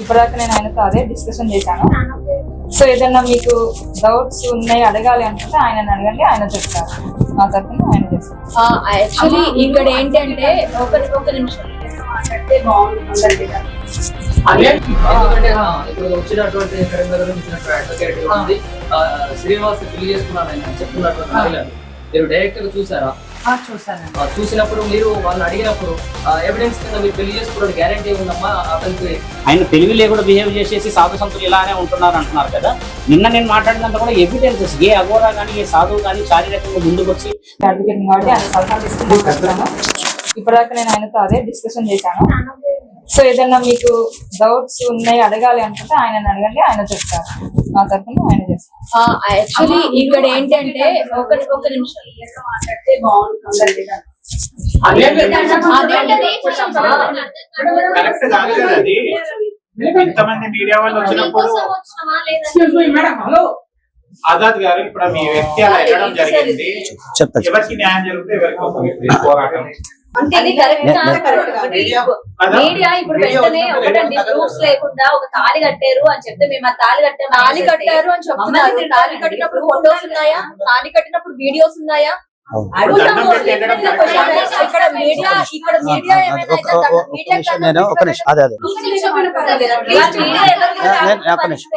ఇప్పటిదాకా నేను ఆయనతో అదే డిస్కషన్ చేశాను. సో ఏదన్నా మీకు డౌట్స్ ఉన్నాయి అడగాలి అనుకుంటే ఆయన అడగండి ఆయన చెప్తారు. మా తరఫున ఆయన చేస్తారు. యాక్చువల్లీ ఇక్కడ ఏంటంటే ఒక ఒక నిమిషం. మాట్లాడితే బాగుంటుంది ఎందుకంటే ఆ, ఇప్పుడు వచ్చినటువంటి వచ్చినటువంటి అడ్వకేట్ శ్రీనివాస్ పెళ్ళి చేసుకున్నాను ఆయన చెప్తున్నటువంటి మహిళలు మీరు డైరెక్ట్గా చూసారా? చూసాను చూసినప్పుడు మీరు వాళ్ళని అడిగినప్పుడు ఎవిడెన్స్ కింద మీరు పెళ్ళి చేసుకోవడానికి గ్యారంటీ ఉందమ్మా? అతనికి ఆయన తెలివి లేకుండా బిహేవ్ చేసేసి సాధు సంతులు ఇలానే ఉంటున్నారు అంటున్నారు కదా. నిన్న నేను మాట్లాడినంత కూడా ఎవిడెన్సెస్ ఏ అఘోరా కానీ ఏ సాధువు కానీ శారీరకంగా ముందుకు వచ్చి అడ్వకేట్ కాబట్టి ఆయన సలహాలు తీసుకుని ఇప్పటిదాకా నేను ఆయనతో అదే డిస్కషన్ చేశాను. సో ఏదన్నా మీకు డౌట్స్ ఉన్నాయి అడగాలి అనుకుంటే ఆయన అడగండి ఆయన చెప్తారు. మా తరఫున ఆయన చేస్తారు యాక్చువల్లీ ఇక్కడ ఏంటంటే ఒక ఒక నిమిషం మాట్లాడితే బాగుంటుంది అదేంటది కరెక్ట్ కాదు కదా అది. ఇంతమంది మీడియా వాళ్ళు వచ్చినప్పుడు ఆజాద్ గారు ఇప్పుడు మీ వ్యక్తి అలా వెళ్ళడం జరిగింది. ఎవరికి న్యాయం జరిగితే ఎవరికి పోరాటం. మీడియా ఇప్పుడు వెంటనే ఒకటండి ప్రూఫ్స్ లేకుండా ఒక తాళి కట్టారు అని చెప్తే మేము ఆ తాళి కట్టాము తాళి కట్టారు అని చెప్తున్నారు. తాళి కట్టినప్పుడు ఫోటోస్ ఉన్నాయా? తాళి కట్టినప్పుడు వీడియోస్ ఉన్నాయా? నేను ఒక నిమిషం అదే అదే. నేను- ఒక నిమిషం.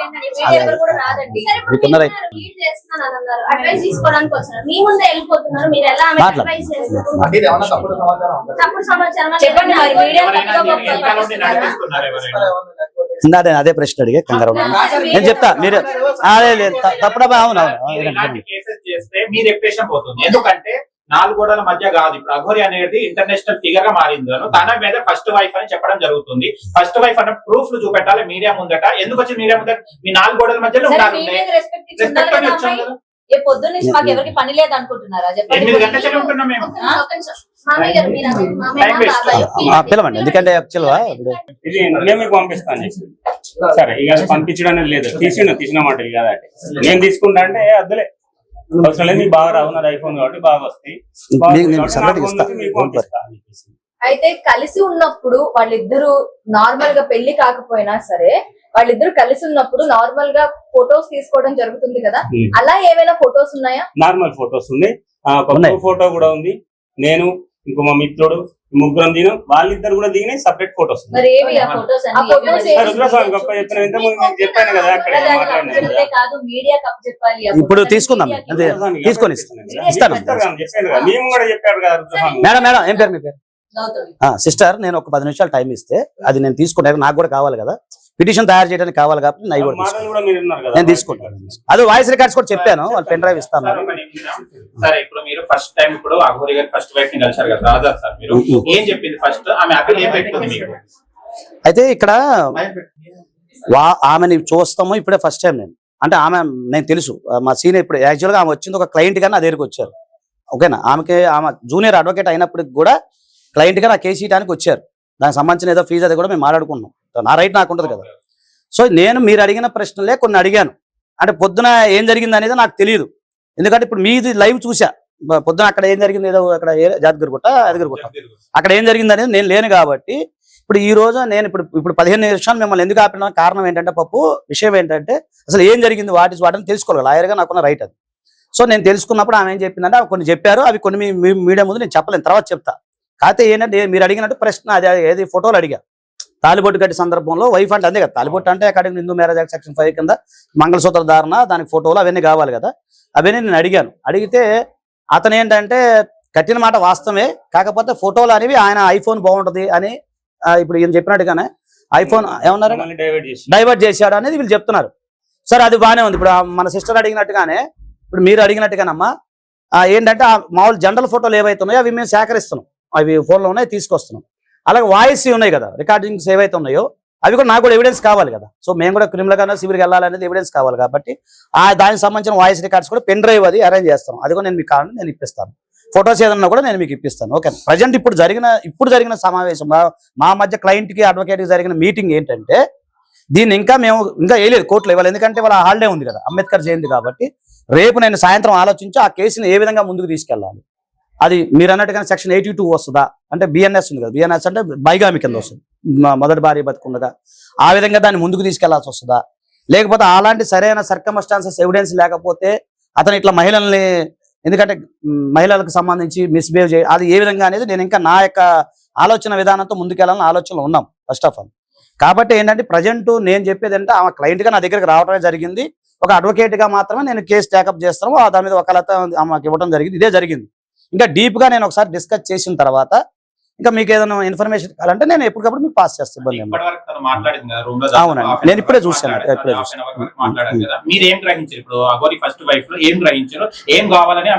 నేను అదే ప్రశ్న అడిగే కంగారు. నేను చెప్తా మీరు అదే లేదు తప్పుడా అవును అవును చేస్తే మీ రెప్యుటేషన్ పోతుంది. ఎందుకంటే నాలుగు గోడల మధ్య కాదు. ఇప్పుడు అఘోరి అనేది ఇంటర్నేషనల్ ఫిగర్గా మారింది. అను. తన మీద ఫస్ట్ వైఫ్ అని చెప్పడం జరుగుతుంది. ఫస్ట్ వైఫ్ అన్న ప్రూఫ్లు చూపెట్టాలి మీడియా ముందట. ఎందుకు వచ్చి మీడియా ముందట? మీ నాలుగు గోడల మధ్యలో ఉండాలి రెస్పెక్ట్ అని వచ్చాం? కదా. పొద్దున్న నుంచి మాకు ఎవరికి పని లేదు అనుకుంటున్నారా పిలవండి. ఎందుకంటే ఇది నేను పంపిస్తాను. సరే ఇక పంపించడం లేదు. తీసిండు తీసిన మాట కదా అంటే నేను తీసుకుంటా అంటే అద్దులే అవసరం మీకు బాగా ఐఫోన్ కాబట్టి బాగా వస్తాయి. అయితే కలిసి ఉన్నప్పుడు వాళ్ళిద్దరు నార్మల్గా పెళ్ళి కాకపోయినా సరే వాళ్ళిద్దరు కలిసి ఉన్నప్పుడు నార్మల్గా ఫొటోస్ తీసుకోవడం జరుగుతుంది కదా. అలా ఏమైనా ఫొటోస్ ఉన్నాయా నార్మల్ ఫొటోస్ ఉంది. ఫోటో కూడా ఉంది నేను ఇంకో మా మిత్రుడు ముగ్గురం దిగినాం. వాళ్ళిద్దరు కూడా దిగినాయి సపరేట్ ఫొటోస్ మరి ఏవి ఆ ఫొటోస్ ఆ ఫొటోస్ రుద్రస్వామి గొప్ప చెప్పిన ఇంత ముందు మీకు చెప్పాను కదా అక్కడ ఇప్పుడు తీసుకుందాం. తీసుకొని ఇస్తాను. మేము కూడా చెప్పారు కదా రుద్రస్వామి మేడం మేడం ఏం పేరు మీ పేరు. సిస్టర్ నేను ఒక పది నిమిషాలు టైం ఇస్తే అది నేను తీసుకుంటాను నాకు కూడా కావాలి కదా. పిటిషన్ తయారు చేయడానికి కావాలి కాబట్టి నేను కూడా నేను తీసుకుంటాను. అది వాయిస్ రికార్డ్స్ కూడా చెప్పాను వాళ్ళు పెన్ డ్రైవ్ ఇస్తాను. సార్, ఒక నిమిషం. సరే ఇప్పుడు మీరు ఫస్ట్ టైం ఇప్పుడు అఘోరి గారి ఫస్ట్ వైఫ్ని కలిసారు కదా రాజా సార్ మీరు ఏం చెప్పింది ఫస్ట్ ఆమె అక్కడ ఏం పెట్టుకుంది మీకు? అయితే ఇక్కడ వా ఆమెని చూస్తాము ఇప్పుడే ఫస్ట్ టైం నేను. అంటే ఆమె నేను తెలుసు. మా సీనియర్ ఇప్పుడు యాక్చువల్గా ఆమె వచ్చింది ఒక క్లయింట్గా నా దగ్గరికి వచ్చారు. ఓకేనా ఆమెకి ఆమె జూనియర్ అడ్వకేట్ అయినప్పటికి కూడా క్లయింట్గా నా కేసు ఇయడానికి వచ్చారు. దానికి సంబంధించిన ఏదో ఫీజు అది కూడా మేము మాట్లాడుకున్నాం. నా రైట్ నాకు ఉండదు కదా. సో నేను మీరు అడిగిన ప్రశ్నలే కొన్ని అడిగాను. అంటే పొద్దున ఏం జరిగింది అనేది నాకు తెలియదు ఎందుకంటే ఇప్పుడు మీది లైవ్ చూసా. పొద్దున అక్కడ ఏం జరిగింది ఏదో అక్కడ ఏ- జాతగిరి గుట్ట యాదగిరి గుట్ట అక్కడ ఏం జరిగింది అనేది నేను లేను కాబట్టి ఇప్పుడు ఈ రోజు నేను ఇప్పుడు ఇప్పుడు పదిహేను నిమిషాలు మిమ్మల్ని ఎందుకు ఆపిన కారణం ఏంటంటే పప్పు విషయం ఏంటంటే అసలు ఏం జరిగింది వాటి వాటిని తెలుసుకోవాలి. లాయర్గా నాకున్న రైట్ అది. సో నేను తెలుసుకున్నప్పుడు ఆమె ఏం చెప్పిందంటే అవి కొన్ని చెప్పారు అవి కొన్ని మీ- మీడియా ముందు నేను చెప్పలేను తర్వాత చెప్తా. కాకపోతే ఏంటంటే మీరు అడిగినట్టు ప్రశ్న అది ఏది ఫోటోలు అడిగా. తాలిబొట్టు కట్టి సందర్భంలో వైఫ్ అంటే అంతే కదా. తాలిబొట్టు అంటే academy Hindu marriage act section five కింద మంగళసూత్ర ధారణ దానికి ఫోటోలు అవన్నీ కావాలి కదా. అవన్నీ నేను అడిగాను. అడిగితే అతను ఏంటంటే కట్టిన మాట వాస్తవమే కాకపోతే ఫోటోలు అనేవి ఆయన ఐఫోన్ బాగుంటది అని ఇప్పుడు ఈయన చెప్పినట్టుగానే ఐఫోన్ ఏమన్నారు డైవర్ట్ చేశాడు అనేది వీళ్ళు చెప్తున్నారు. సరే అది బాగానే ఉంది. ఇప్పుడు మన సిస్టర్ అడిగినట్టుగానే ఇప్పుడు మీరు అడిగినట్టుగానమ్మా ఏంటంటే ఆ మామూలు జనరల్ ఫోటోలు ఏవైతే ఉన్నాయో అవి మేము సేకరిస్తున్నాం. అవి ఫోన్లో ఉన్నాయి తీసుకొస్తున్నాం. అలాగే వాయిస్ ఉన్నాయి కదా రికార్డింగ్స్ ఏవైతే ఉన్నాయో అవి కూడా నాకు కూడా ఎవిడెన్స్ కావాలి కదా. సో మేము కూడా క్రిమినల్ గానే సివిల్కి వెళ్ళాలనేది ఎవిడెన్స్ కావాలి కాబట్టి ఆ దానికి సంబంధించిన వాయిస్ రికార్డ్స్ కూడా పెన్ డ్రైవ్ అది అరేంజ్ చేస్తాం. అది కూడా నేను మీకు కావాలని నేను ఇప్పిస్తాను. ఫొటోస్ ఏదన్నా కూడా నేను మీకు ఇప్పిస్తాను. ఓకే ప్రజెంట్ ఇప్పుడు జరిగిన ఇప్పుడు జరిగిన సమావేశం మా- మధ్య క్లయింట్కి కి జరిగిన మీటింగ్ ఏంటంటే దీన్ని ఇంకా మేము ఇంకా వేయలేదు కోర్టులో ఇవ్వాలి ఎందుకంటే వాళ్ళ హాలిడే ఉంది కదా అంబేద్కర్ జయంతి కాబట్టి రేపు నేను సాయంత్రం ఆలోచించి ఆ కేసుని ఏ విధంగా ముందుకు తీసుకెళ్ళాలి? అది మీరు అన్నట్టుగా సెక్షన్ ఎయిటీ టూ వస్తుందా? అంటే బిఎన్ఎస్ ఉంది కదా బిఎన్ఎస్ అంటే బైగామి కింద వస్తుంది. మొదటి భార్య బతుకుండగా ఆ విధంగా దాన్ని ముందుకు తీసుకెళ్ళాల్సి వస్తుందా? లేకపోతే అలాంటి సరైన సర్కమస్టాన్సెస్ ఎవిడెన్స్ లేకపోతే అతను ఇట్లా మహిళల్ని ఎందుకంటే మహిళలకు సంబంధించి మిస్బిహేవ్ చేయ అది ఏ విధంగా అనేది నేను ఇంకా నా యొక్క ఆలోచన విధానంతో ముందుకెళ్ళాలని ఆలోచనలో ఉన్నాం ఫస్ట్ ఆఫ్ ఆల్ కాబట్టి ఏంటంటే ప్రజెంట్ నేను చెప్పేది అంటే ఆమె క్లయింట్గా నా దగ్గరికి రావడమే జరిగింది. ఒక అడ్వకేట్గా మాత్రమే నేను కేసు టేకప్ చేస్తాను ఆ దాని మీద ఒకలత ఆమెకి ఇవ్వడం జరిగింది. ఇదే జరిగింది. ఇంకా డీప్గా నేను ఒకసారి డిస్కస్ చేసిన తర్వాత ఇంకా మీకు ఏదైనా ఇన్ఫర్మేషన్ కావాలంటే నేను ఎప్పటికప్పుడు మీకు పాస్ చేస్తాను ఇబ్బంది అవునండి. నేను ఇప్పుడే. మాట్లాడారు. ఇప్పుడే కావాలని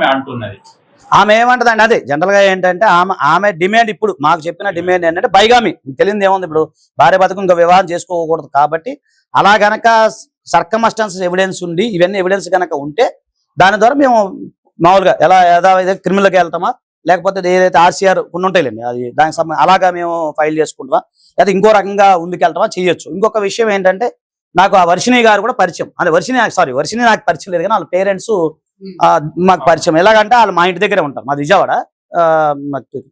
ఆమె ఏమంటదండి అదే జనరల్గా ఏంటంటే ఆమె ఆమె డిమాండ్ ఇప్పుడు మాకు చెప్పిన డిమాండ్ ఏంటంటే బైగామి మీకు తెలియదు ఏముంది ఇప్పుడు భార్య బతుకు ఇంకా వివాహం చేసుకోకూడదు కాబట్టి అలా గనక సర్కమస్టాన్సెస్ ఎవిడెన్స్ ఉండి ఇవన్నీ ఎవిడెన్స్ గనక ఉంటే దాని ద్వారా మేము మామూలుగా ఎలా యథావిధిగా క్రిమినల్కి వెళ్తామా? లేకపోతే ఏదైతే ఆర్సీఆర్ కొన్ని ఉంటాయిలేండి అది దానికి సంబంధం అలాగా మేము ఫైల్ చేసుకుంటామా? లేదా ఇంకో రకంగా ముందుకెళ్తామా? చేయొచ్చు. ఇంకొక విషయం ఏంటంటే నాకు ఆ వర్షిణి గారు కూడా పరిచయం. అంటే వర్షిణి సారీ వర్షిణి నాకు పరిచయం లేదు కానీ వాళ్ళ పేరెంట్స్ మాకు పరిచయం. ఎలాగంటే వాళ్ళు మా ఇంటి దగ్గరే ఉంటారు. మాది విజయవాడ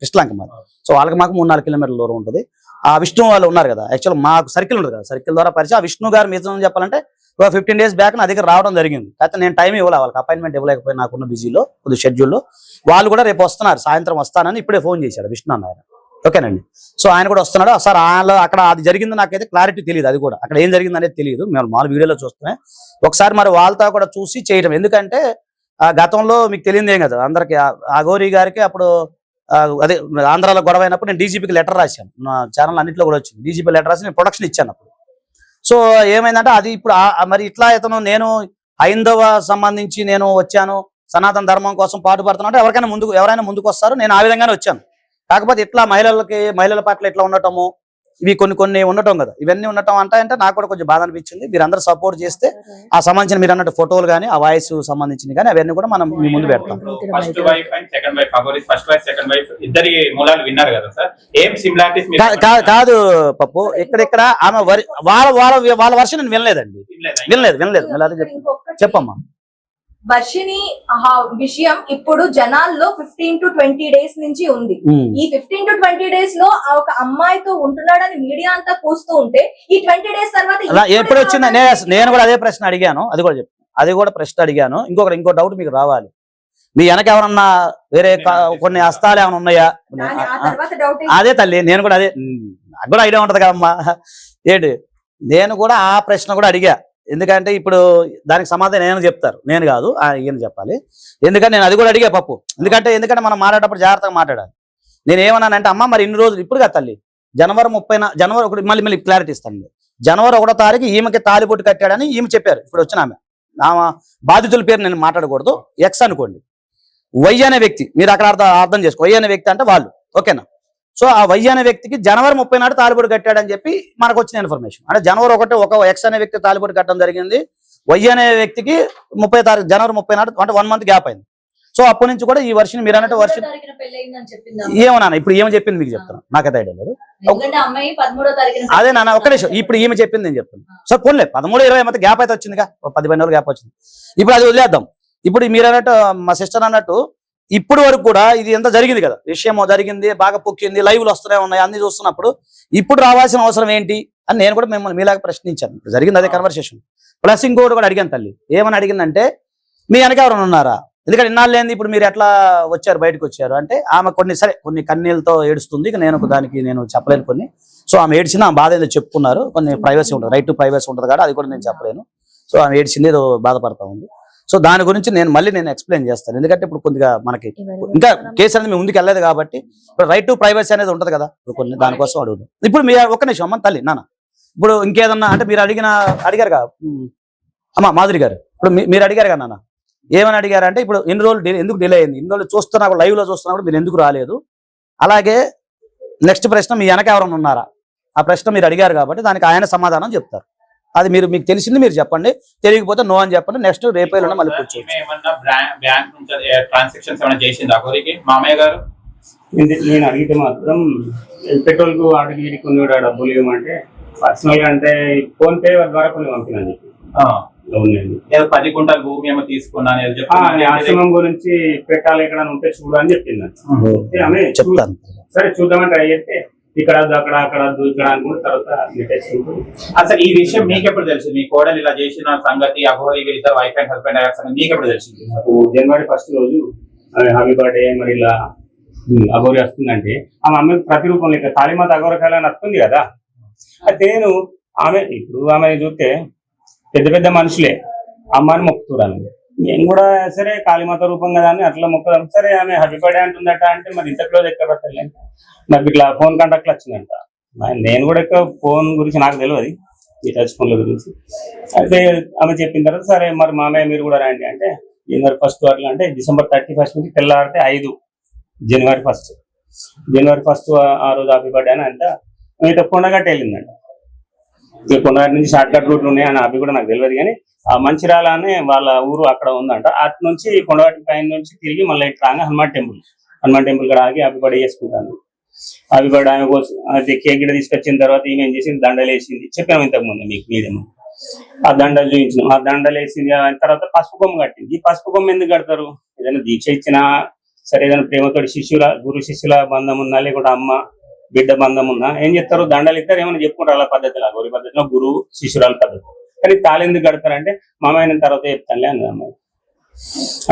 కృష్ణలంక మాది. సో వాళ్ళకి మాకు మూడు నాలుగు కిలోమీటర్ల దూరం ఉంటుంది. ఆ విష్ణు వాళ్ళు ఉన్నారు కదా. యాక్చువల్ మాకు సర్కిల్ ఉంటుంది కదా. సర్కిల్ ద్వారా పరిచయం. ఆ విష్ణు గారు మీద చెప్పాలంటే ఒక ఫిఫ్టీన్ డేస్ బ్యాక్ నా దగ్గర రావడం జరిగింది. కాకపోతే నేను టైం ఇవ్వాలి వాళ్ళకి. అపాయింట్మెంట్ ఇవ్వలేకపోయి నాకున్న బిజీలో కొద్ది షెడ్యూల్లో వాళ్ళు కూడా రేపు వస్తున్నారు. సాయంత్రం వస్తానని ఇప్పుడే ఫోన్ చేశాడు విష్ణు అన్న ఆయన ఓకేనండి సో ఆయన కూడా వస్తున్నాడు. సార్ ఆయన అక్కడ అది జరిగింది నాకైతే క్లారిటీ తెలియదు. అది కూడా అక్కడ ఏం జరిగింది అనేది తెలియదు. మేము మామూలు వీడియోలో చూస్తున్నాం. ఒకసారి మరి వాళ్ళతో కూడా చూసి చేయడం ఎందుకంటే ఆ గతంలో మీకు తెలియదేం కదా అందరికి అగోరి గారికి అప్పుడు అదే ఆంధ్రాలో గొడవ అయినప్పుడు నేను డీజీపీకి లెటర్ రాశాను. నా ఛానల్ అన్నింటిలో కూడా వచ్చింది. డీజీపీ లెటర్ రాసి నేను ప్రొడక్షన్ ఇచ్చాను అప్పుడు. సో ఏమైందంటే అది ఇప్పుడు మరి ఇట్లా ఇతను నేను హైందవ సంబంధించి నేను వచ్చాను సనాతన ధర్మం కోసం పాటుపడుతున్నా అంటే ఎవరికైనా ముందుకు ఎవరైనా ముందుకు వస్తారు నేను ఆ విధంగానే వచ్చాను. కాకపోతే ఇట్లా మహిళలకి మహిళల పట్ల ఇట్లా ఉండటము ఇవి కొన్ని కొన్ని ఉండటం కదా. ఇవన్నీ ఉండటం అంటే అంటే నాకు కూడా కొంచెం బాధ అనిపించింది. మీరందరూ సపోర్ట్ చేస్తే ఆ సంబంధించిన మీరు అన్నట్టు ఫోటోలు కానీ ఆ వాయిస్ సంబంధించినవి కానీ అవన్నీ కూడా మనం మీ ముందు పెడతాం. First wife and second wife Aghori first wife second wife ఇద్దరి మూలాలు విన్నారు కదా సార్. ఏం సిమిలారిటీస్ కా- కా- కాదు పప్పు. ఇక్కడిక్కడ ఆమె వరి- వాళ్ళ వాళ్ళ వాళ్ళ వర్షం నేను వినలేదండి. వినలేదు వినలేదు చెప్పమ్మా. వర్షిని ఆ విషయం ఇప్పుడు జనాల్లో ఫిఫ్టీన్ టు ట్వంటీ డేస్ నుంచి ఉంది. ఉమ్. ఈ ఫిఫ్టీన్ టు ట్వంటీ డేస్లో ఆ ఒక అమ్మాయితో ఉంటున్నాడని మీడియా అంతా కూస్తూ ఉంటే ఈ ట్వంటీ డేస్ తర్వాత ఎప్పుడు వచ్చింది నేను కూడా అదే ప్రశ్న అడిగాను. అది కూడా చెప్పు. అది కూడా ప్రశ్న అడిగాను. ఇంకొకటి ఇంకో డౌట్ మీకు రావాలి. మీ వెనక ఎవరన్నా వేరే కొన్ని హస్తాలు ఏమైనా ఉన్నాయా? దాని- ఆ తర్వాత డౌట్ అదే తల్లి నేను కూడా అదే నాకు కూడా ఐడియా ఉంటది కదమ్మా. ఏంటి? నేను కూడా ఆ ప్రశ్న కూడా అడిగా. ఎందుకంటే ఇప్పుడు దానికి సమాధానం ఏమైనా చెప్తారు. నేను కాదు ఈయన చెప్పాలి. ఎందుకంటే నేను అది కూడా అడిగే పప్పు. ఎందుకంటే ఎందుకంటే మనం మాట్లాడేటప్పుడు జాగ్రత్తగా మాట్లాడాలి. నేను ఏమన్నానంటే అమ్మ మరి ఇన్ని రోజులు ఇప్పుడు కదా తల్లి జనవరి ముప్పై జనవరి ఒకటి మళ్ళీ మళ్ళీ క్లారిటీ ఇస్తాను జనవరి ఒకటో తారీఖు ఈమెకి తాలిబొట్టు కట్టాడని ఈమె చెప్పారు. ఇప్పుడు వచ్చిన ఆమె. ఆమె బాధితుల పేరు నేను మాట్లాడకూడదు. ఎక్స్ అనుకోండి. వై అనే వ్యక్తి మీరు అక్కడ అర్థం అర్థం చేసుకో. వై అనే వ్యక్తి అంటే వాళ్ళు. ఓకేనా? సో ఆ వై అనే వ్యక్తికి జనవరి ముప్పై నాడు తాలిబొట్టు కట్టాడని చెప్పి మనకు వచ్చిన ఇన్ఫర్మేషన్. అంటే జనవరి ఒకటి ఒక ఎక్స్ అనే వ్యక్తి తాలిబొట్టు కట్టడం జరిగింది. వై అనే వ్యక్తికి ముప్పై తారీఖు జనవరి ముప్పై నాడు అంటే వన్ మంత్ గ్యాప్ అయింది. సో అప్పటి నుంచి కూడా ఈ వర్షం మీరు అన్నట్టు వర్షం ఏమన్నా ఇప్పుడు ఏమో చెప్పింది మీకు చెప్తాను నాకైతే ఐడియా లేదు. అదే నాన్న ఒక్క నిమిషం ఇప్పుడు ఈమె చెప్పింది నేను చెప్తాను సో పోన్లే పదమూడు ఇరవై మధ్య గ్యాప్ అయితే వచ్చిందిగా పది రోజులు గ్యాప్ వచ్చింది. ఇప్పుడు అది వదిలేద్దాం. ఇప్పుడు మీరు అన్నట్టు మా సిస్టర్ అన్నట్టు ఇప్పుడు వరకు కూడా ఇది ఎంత జరిగింది కదా? విషయం జరిగింది బాగా పొక్కింది లైవ్లు వస్తూనే ఉన్నాయి అన్ని చూస్తున్నప్పుడు ఇప్పుడు రావాల్సిన అవసరం ఏంటి అని నేను కూడా మిమ్మల్ని మీలాగా ప్రశ్నించాను. జరిగింది అదే కన్వర్సేషన్ ప్లస్ ఇంకోటి కూడా అడిగాను తల్లి. ఏమని అడిగిందంటే మీ వెనక ఎవరైనా ఉన్నారా? ఎందుకంటే ఇన్నాళ్ళు ఏంది ఇప్పుడు మీరు ఎట్లా వచ్చారు బయటకు వచ్చారు? అంటే ఆమె కొన్ని సరే కొన్ని కన్నీళ్ళతో ఏడుస్తుంది ఇక నేను దానికి నేను చెప్పలేను కొన్ని. సో ఆమె ఏడ్చింది ఆమె బాధ ఏదో చెప్పుకున్నారు. కొన్ని ప్రైవసీ ఉంటుంది రైట్ టు ప్రైవసీ ఉంటుంది కాబట్టి అది కూడా నేను చెప్పలేను. సో ఆమె ఏడ్చింది ఏదో బాధపడతా ఉంది. సో దాని గురించి నేను మళ్ళీ నేను ఎక్స్ప్లెయిన్ చేస్తాను. ఎందుకంటే ఇప్పుడు కొద్దిగా మనకి ఇంకా కేసు అనేది ముందుకు వెళ్ళలేదు కాబట్టి ఇప్పుడు రైట్ టు ప్రైవసీ అనేది ఉంటుంది కదా. ఇప్పుడు కొన్ని దానికోసం అడుగుతాం ఇప్పుడు మీ ఒక్క నిమిషం అమ్మ తల్లి నాన్న. ఇప్పుడు ఇంకేదన్నా అంటే మీరు అడిగిన అడిగారు అమ్మ మాధురి గారు. ఇప్పుడు మీరు అడిగారు కదా నాన్న? ఏమని అడిగారంటే ఇప్పుడు ఎన్ని రోజులు ఎందుకు డిలే అయింది? ఇన్ని రోజులు చూస్తున్నా లైవ్లో చూస్తున్నప్పుడు మీరు ఎందుకు రాలేదు? అలాగే నెక్స్ట్ ప్రశ్న మీ వెనక ఎవరైనా ఉన్నారా? ఆ ప్రశ్న మీరు అడిగారు కాబట్టి దానికి ఆయన సమాధానం చెప్తారు. అది మీరు మీకు తెలిసింది మీరు చెప్పండి. తెలియకపోతే నో అని చెప్పండి. నెక్స్ట్ రేపు మళ్ళీ కూర్చోవచ్చు. ఈమె ఏమన్నా బ్యాంక్ నుంచి ట్రాన్సాక్షన్స్ ఏమైనా చేసింది అగోరికి మామయ్య గారు? నేను అడిగితే మాత్రం పెట్రోల్కు వాటికి వీటికి కొన్ని కూడా డబ్బులు ఇవ్వమంటే పర్సనల్గా అంటే ఫోన్ పే ద్వారా కొన్ని పంపినాను ఏదో పది గుంటల భూమి ఏమో తీసుకున్నాను ఆశ్రమం గురించి పెట్టాలి ఇక్కడ ఉంటే చూడు అని చెప్పింది. సరే చూద్దామని ట్రై చేస్తే ఇక్కడ అక్కడ అక్కడ వద్దు, ఇక్కడ అనుకున్న తర్వాత అసలు ఈ విషయం మీకెప్పుడు తెలిసింది మీ కోడలు ఇలా చేసిన సంగతి అఘోరి వీళ్ళిద్దరు వైఫ్ అండ్ హస్బెండ్ అయ్యారు మీకు ఎప్పుడు తెలిసింది? నాకు జనవరి ఫస్ట్ రోజు హ్యాపీ బర్త్డే మరి ఇలా అఘోరి వస్తుందంటే ఆమె అమ్మ ప్రతిరూపం లేక కాళీమాత అఘోరకాల అని వస్తుంది కదా. అయితే నేను ఆమె ఇప్పుడు ఆమె చూస్తే పెద్ద పెద్ద మనుషులే. అమ్మని మొక్కుతురాను నేను కూడా సరే కాళీమాత రూపం కదా అని అట్లా మొక్కలు సరే ఆమె హ్యాపీ అంటుందట అంటే మరి ఇంత క్లోజ్ ఎక్కడ పెట్టాలి నాకు ఇట్లా ఫోన్ కాంటాక్ట్ వచ్చిందంట. నేను కూడా ఎక్కువ ఫోన్ గురించి నాకు తెలియదు ఈ టచ్ ఫోన్ల గురించి. అయితే ఆమె చెప్పిన తర్వాత సరే మరి మామయ్య మీరు కూడా రండి అంటే జనవరి ఫస్ట్ అట్లా అంటే డిసెంబర్ థర్టీ ఫస్ట్ నుంచి తెల్లారితే ఐదు జనవరి ఫస్ట్ జనవరి ఫస్ట్ ఆ రోజు హ్యాపీ బర్త్డే అని అంట. మీతో కొండగట్ట వెళ్ళిందంట. కొండగట్ట నుంచి షార్ట్ కట్ రూట్లు ఉన్నాయని అని అవి కూడా నాకు తెలియదు కానీ ఆ మంచిర్యాల అనే వాళ్ళ ఊరు అక్కడ ఉందంట. అటు నుంచి కొండవాటి పైన నుంచి తిరిగి మళ్ళీ ఇట్లా రాగా హనుమాన్ టెంపుల్. హనుమాన్ టెంపుల్ కూడా ఆగి అవి కూడా చేసుకుంటాను అవి కూడా ఆమె కోసం అది కేక్ గిడ తీసుకొచ్చిన తర్వాత ఈమె ఏం చేసింది? దండలు వేసింది. చెప్పాము ఇంతకుముందు మీకు మీడియం ఆ దండలు చూపించినాం. ఆ దండలు వేసింది. తర్వాత పసుపు కొమ్మ కట్టింది. ఈ పసుపు కొమ్మ ఎందుకు కడతారు? ఏదైనా దీక్ష ఇచ్చినా సరే ఏదైనా ప్రేమతో శిష్యుల గురు శిష్యుల బంధం ఉన్నా లేకుంటే అమ్మ బిడ్డ బంధం ఉన్నా ఏం చెప్తారు? దండలు ఇస్తారు ఏమైనా చెప్పుకుంటారు? అలా పద్ధతిలో గౌరి పద్ధతిలో గురువు శిష్యురాల పద్ధతి. కానీ తాళి ఎందుకు కడతారంటే మామ అయిన తర్వాత చెప్తానులే అన్నది అమ్మాయి.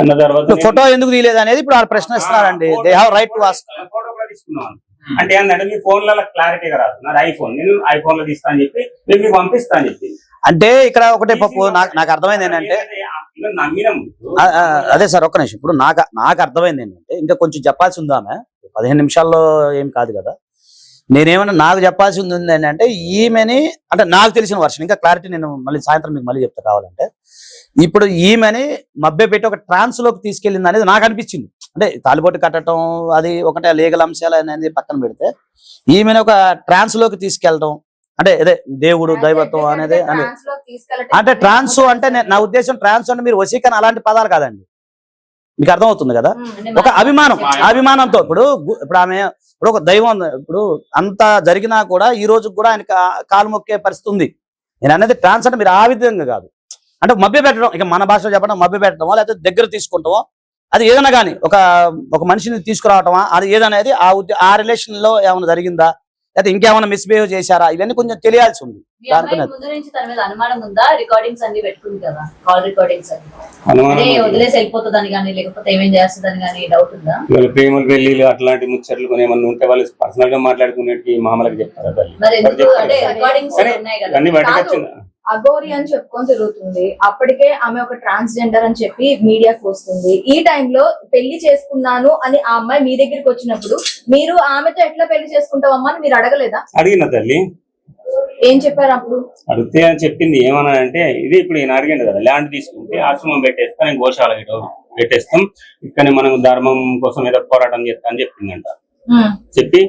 అన్న తర్వాత ఫోటో ఎందుకు తీయలేదు అనేది ఇప్పుడు ప్రశ్న ఇస్తున్నారండి. They have right to ask photo కూడా తీసుకున్నాను అంటే ఏంటంటే మీ ఫోన్లలో క్లారిటీగా రాదు. నాది ఐఫోన్ నేను ఐఫోన్లో తీస్తా అని చెప్పి నేను మీకు పంపిస్తా అని చెప్పి. అంటే ఇక్కడ ఒకటే పప్పు నాకు నాకు అర్థమైంది ఏంటంటే అదే సార్ ఒక్క నిమిషం. ఇప్పుడు నాకు నాకు అర్థమైంది ఏంటంటే ఇంకా కొంచెం చెప్పాల్సి ఉంది ఆమె. పదిహేను నిమిషాల్లో ఏం కాదు కదా. నేనేమన్నా నాకు చెప్పాల్సి ఉంది ఏంటంటే ఈమెని అంటే నాకు తెలిసిన వర్షన్ ఇంకా క్లారిటీ నేను మళ్ళీ సాయంత్రం మీకు మళ్ళీ చెప్తా కావాలంటే. ఇప్పుడు ఈమెని మభ్య పెట్టి ఒక ట్రాన్స్లోకి తీసుకెళ్ళింది అనేది నాకు అనిపించింది. అంటే తాలిబొట్టు కట్టడం అది ఒకటే లీగల్ అంశాలు అనేది పక్కన పెడితే ఈమెను ఒక ట్రాన్స్లోకి తీసుకెళ్ళడం అంటే అదే దేవుడు దైవత్వం అనేది అంటే ట్రాన్స్ అంటే నే- ఉద్దేశం ట్రాన్స్ అంటే మీరు వసీకరణ అలాంటి పదాలు కాదండి. మీకు అర్థమవుతుంది కదా ఒక అభిమానం. అభిమానంతో ఇప్పుడు ఇప్పుడు ఆమె ఇప్పుడు ఒక దైవం. ఇప్పుడు అంత జరిగినా కూడా ఈ రోజు కూడా ఆయన కాలు మొక్కే పరిస్థితి ఉంది నేను అనేది ట్రాన్స్ అంటే మీరు ఆ విధంగా కాదు అంటే మభ్య పెట్టడం ఇక మన భాషలో చెప్పడం మభ్య పెట్టడమో లేకపోతే దగ్గర తీసుకుంటామో అది ఏదైనా కానీ ఒక ఒక మనిషిని తీసుకురావటమా అది ఏదనేది ఆ ఆ రిలేషన్లో ఏమైనా జరిగిందా లేకపోతే ఇంకేమైనా మిస్బిహేవ్ చేశారా? ఇవన్నీ కొంచెం తెలియాల్సి ఉంది. మీ అమ్మాయి దానికన్నా- ముందు నుంచి తన మీద అనుమానం ఉందా? రికార్డింగ్స్ అన్ని పెట్టుకుంది కదా కాల్ రికార్డింగ్స్ అన్ని. అనుమానం అంటే ఉంది. వదిలేసి వెళ్ళిపోతుందని కానీ లేకపోతే ఏమేం చేస్తుందని కానీ డౌట్ ఉందా? ఇవాళ ప్రేమలు పెళ్ళిలు అట్లాంటి ముచ్చట్లు ఏమన్నా ఉంటే వాళ్ళు పర్సనల్గా మాట్లాడుకునేటి మామలకు చెప్తారా తల్లి? మరి ఎవరు ఎందుకు చెప్తారు? అంటే రికార్డింగ్స్ సరే, ఉన్నాయి కదా. ఇవన్నీ బయటకు. వచ్చిందా? అగోరి అని చెప్పుకొని తిరుగుతుంది. అప్పటికే ఆమె ఒక ట్రాన్స్జెండర్ అని చెప్పి మీడియాకి వస్తుంది. ఈ టైంలో పెళ్ళి చేసుకున్నాను అని ఆ అమ్మాయి మీ దగ్గరికి వచ్చినప్పుడు మీరు ఆమెతో ఎట్లా పెళ్ళి చేసుకుంటావమ్మా అని మీరు అడగలేదా? అడిగిన తల్లి. ఏం చెప్పారు అప్పుడు? అడిగితే అని చెప్పింది. ఏమన్నా అంటే ఇది ఇప్పుడు ఈయన అడిగిండు కదా ల్యాండ్ తీసుకుంటే ఆశ్రమం పెట్టేస్తా నేను గోశాల పెట్టేస్తాం. ఇక్కడ మనం ధర్మం కోసం ఏదో పోరాటం చేస్తా అని చెప్పిందంట. చెప్పి